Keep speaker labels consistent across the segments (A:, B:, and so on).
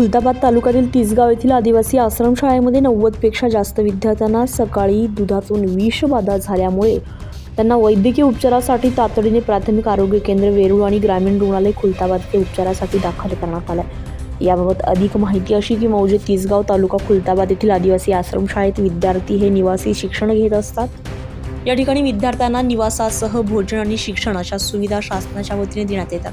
A: खुलताबाद तालुक्यातील तिसगाव येथील आदिवासी आश्रमशाळेमध्ये नव्वदपेक्षा जास्त विद्यार्थ्यांना सकाळी दुधातून विषबाधा झाल्यामुळे त्यांना वैद्यकीय उपचारासाठी तातडीने प्राथमिक आरोग्य केंद्र वेरूळ आणि ग्रामीण रुग्णालय खुलताबाद ते उपचारासाठी दाखल करण्यात आलं याबाबत अधिक माहिती अशी की मौजे तिसगाव तालुका खुलताबाद येथील आदिवासी आश्रमशाळेत विद्यार्थी हे निवासी शिक्षण घेत असतात. या ठिकाणी विद्यार्थ्यांना निवासासह भोजन आणि शिक्षण अशा सुविधा शासनाच्या वतीने देण्यात येतात.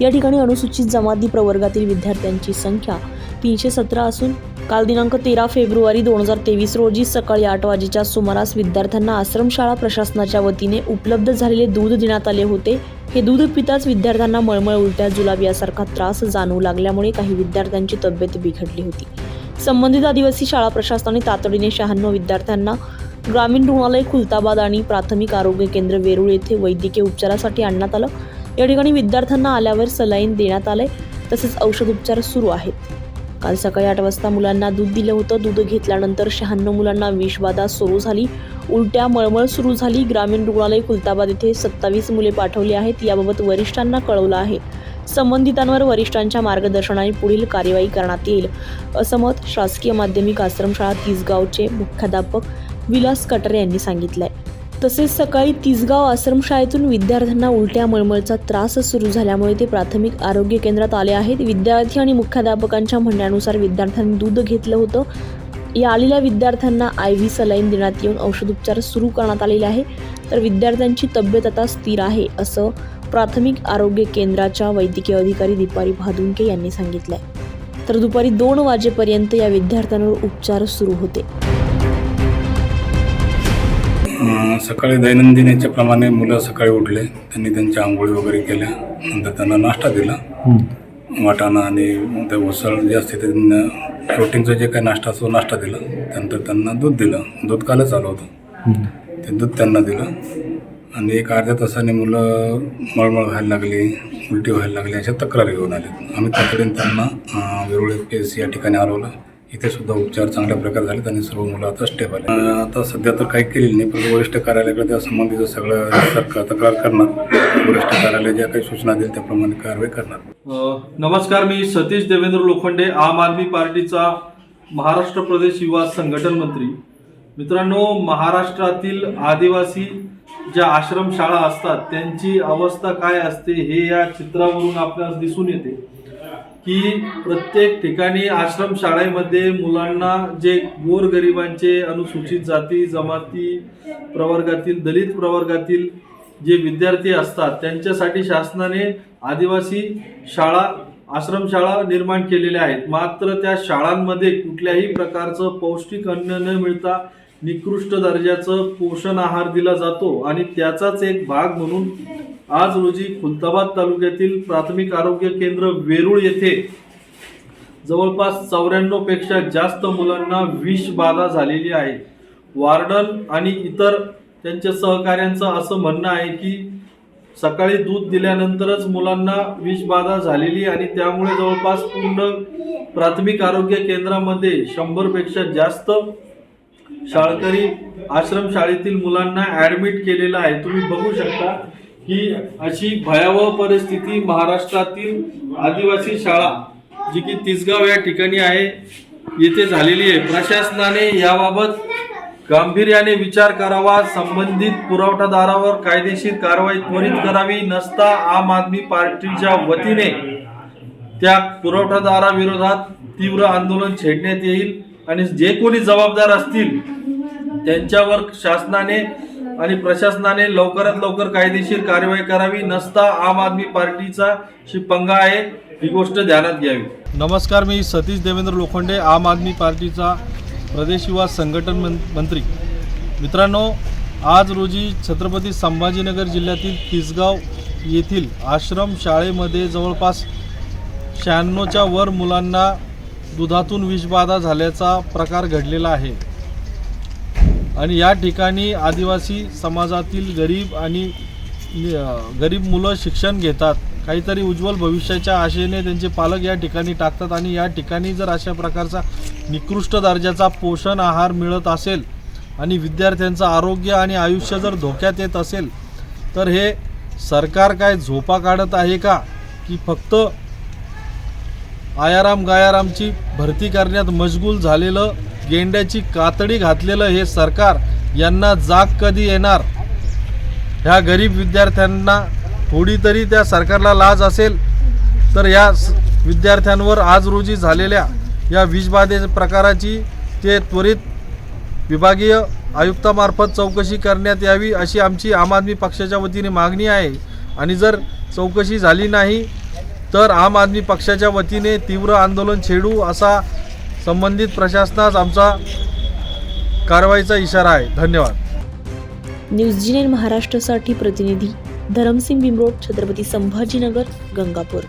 A: या ठिकाणी अनुसूचित जमाती प्रवर्गातील विद्यार्थ्यांची संख्या तीनशे सतरा असून काल दिनांक तेरा फेब्रुवारी दोन हजार तेवीस रोजी सकाळी आठ वाजेच्या सुमारास विद्यार्थ्यांना आश्रमशाळा प्रशासनाच्या वतीने उपलब्ध झालेले दूध देण्यात आले होते. हे दूध पिताच विद्यार्थ्यांना मळमळ उलट्या जुलाब यासारखा त्रास जाणवू लागल्यामुळे काही विद्यार्थ्यांची तब्येत बिघडली होती. संबंधित आदिवासी शाळा प्रशासनाने तातडीने शहाण्णव विद्यार्थ्यांना ग्रामीण रुग्णालय खुलताबाद आणि प्राथमिक आरोग्य केंद्र वेरूळ येथे वैद्यकीय उपचारासाठी आणण्यात आलं. या ठिकाणी विद्यार्थ्यांना आल्यावर सलाईन देण्यात आले तसेच औषध उपचार सुरू आहेत. काल सकाळी आठ वाजता मुलांना दूध दिलं होतं. दूध घेतल्यानंतर शहाण्णव मुलांना विषबाधा सुरू झाली. उलट्या मळमळ सुरू झाली. ग्रामीण रुग्णालय खुलताबाद येथे सत्तावीस मुले पाठवली आहेत. याबाबत वरिष्ठांना कळवलं आहे. संबंधितांवर वरिष्ठांच्या मार्गदर्शनाने पुढील कार्यवाही करण्यात येईल. असं मत शासकीय माध्यमिक आश्रमशाळा तिसगावचे मुख्याध्यापक विलास कटरे यांनी सांगितलं आहे तसेच सकाळी तिसगाव आश्रमशाळेतून विद्यार्थ्यांना उलट्या मळमळचा त्रास सुरू झाल्यामुळे ते प्राथमिक आरोग्य केंद्रात आले आहेत. विद्यार्थी आणि मुख्याध्यापकांच्या म्हणण्यानुसार विद्यार्थ्यांनी दूध घेतलं होतं. या आलेल्या विद्यार्थ्यांना आय व्ही सलाईन देण्यात येऊन औषधोपचार सुरू करण्यात आलेले आहे. तर विद्यार्थ्यांची तब्येत आता स्थिर आहे असं प्राथमिक आरोग्य केंद्राच्या वैद्यकीय अधिकारी दीपारी भादुंके यांनी सांगितलं आहे तर दुपारी दोन वाजेपर्यंत या विद्यार्थ्यांवर उपचार सुरू होते.
B: सकाळी दैनंदिन याच्याप्रमाणे मुलं सकाळी उठले. त्यांनी त्यांच्या आंघोळी वगैरे केल्या. नंतर त्यांना नाश्ता दिला. वाटाणा आणि त्या उसळ जे असते त्यांना प्रोटीनचा जे काही नाश्ता असतो नाश्ता दिला. त्यानंतर त्यांना दूध दिलं. दूध कालच आलं होतं. ते दूध त्यांना दिलं. आणि एक अर्ध्या तासाने मुलं मळमळ व्हायला लागली उलटी व्हायला लागली अशा तक्रारी घेऊन आले. आम्ही तातडीने त्यांना वेरुळ पी एस या ठिकाणी हलवलं इथे सुद्धा उपचार चांगल्या प्रकारे झाले आणि सर्व मुलं आता स्टेबल आता सध्या तर काही केलेलं नाही पण वरिष्ठ कार्यालयाकडे त्या संबंधीचं सगळं सरकार तक्रार करणार वरिष्ठ कार्यालय ज्या काही सूचना देईल त्याप्रमाणे कारवाई करणार.
C: नमस्कार मी सतीश देवेंद्र लोखंडे आम आदमी पार्टीचा महाराष्ट्र प्रदेश युवा संघटन मंत्री. मित्रांनो महाराष्ट्रातील आदिवासी ज्या आश्रमशाळा असतात त्यांची अवस्था काय असते हे या चित्रावरून आपल्याला दिसून येते. की प्रत्येक ठिकाणी आश्रमशाळेमध्ये मुलांना जे गोरगरिबांचे अनुसूचित जाती जमाती प्रवर्गातील दलित प्रवर्गातील जे विद्यार्थी असतात त्यांच्यासाठी शासनाने आदिवासी शाळा आश्रमशाळा निर्माण केलेल्या आहेत. मात्र त्या शाळांमध्ये कुठल्याही प्रकारचं पौष्टिक अन्न न मिळता निकृष्ट दर्जाचं पोषण आहार दिला जातो आणि त्याचाच एक भाग म्हणून आज रोजी खुलताबाद तालुक्यातील प्राथमिक आरोग्य केंद्र वेरूळ येथे जवळपास चौऱ्याण्णवपेक्षा जास्त मुलांना विषबाधा झालेली आहे. वार्डन आणि इतर त्यांच्या सहकाऱ्यांचं असं म्हणणं आहे की सकाळी दूध दिल्यानंतरच मुलांना विषबाधा झालेली आणि त्यामुळे जवळपास पूर्ण प्राथमिक आरोग्य केंद्रामध्ये शंभरपेक्षा जास्त शाळकरी आश्रमशाळेतील मुलांना ॲडमिट केलेलं आहे. तुम्ही बघू शकता ही अशी भयावह परिस्थिती महाराष्ट्रातील आदिवासी शाळा जी की तिसगाव या ठिकाणी आहे येथे झालेली आहे. प्रशासनाने याबाबत गांभीर्याने विचार करावा संबंधित पुरवठादारावर कायदेशीर कारवाई त्वरित करावी नसता आम आदमी पार्टीच्या वतीने त्या पुरवठादाराविरोधात तीव्र आंदोलन छेडण्यात येईल. आणि जे कोणी जबाबदार असतील त्यांच्यावर शासनाने आणि प्रशासनाने लवकरात लवकर कायदेशीर कारवाई करावी. नसता आम आदमी पार्टीचा शिपंगा आहे. ही गोष्ट ध्यानात घ्यावी. नमस्कार मी सतीश देवेंद्र लोखंडे आम आदमी पार्टीचा प्रदेश युवा संघटन मंत्री. मित्रांनो आज रोजी छत्रपती संभाजीनगर जिल्ह्यातील तिसगाव येथील आश्रम शाळेमध्ये जवळपास शहाण्णवच्या वर मुलांना दुधातून विषबाधा झाल्याचा प्रकार घडलेला आहे. आणि या ठिकाणी आदिवासी समाजातील गरीब आणि गरीब मुलं शिक्षण घेतात. काहीतरी उज्ज्वल भविष्याच्या आशेने त्यांचे पालक या ठिकाणी टाकतात आणि या ठिकाणी जर अशा प्रकारचा निकृष्ट दर्जाचा पोषण आहार मिळत असेल आणि विद्यार्थ्यांचं आरोग्य आणि आयुष्य जर धोक्यात येत असेल तर हे सरकार काय झोपा काढत आहे का? की फक्त आयाराम गायारामची भरती करण्यात मशगूल झालेलं गेंड्याची कातडी घातलेलं हे सरकार यांना जाग कधी येणार? ह्या गरीब विद्यार्थ्यांना थोडी तरी त्या सरकारला लाज असेल तर या स- विद्यार्थ्यांवर आज रोजी झालेल्या या वीजबाधे प्रकाराची ते त्वरित विभागीय आयुक्तामार्फत चौकशी करण्यात यावी अशी आमची आम आदमी पक्षाच्या वतीने मागणी आहे. आणि जर चौकशी झाली नाही तर आम आदमी पक्षाच्या वतीने तीव्र आंदोलन छेडू असा संबंधित प्रशासनास आमचा कारवाईचा इशारा आहे. धन्यवाद.
A: न्यूज जी महाराष्ट्रासाठी प्रतिनिधी धरमसिंग बिमरोड छत्रपती संभाजीनगर गंगापूर.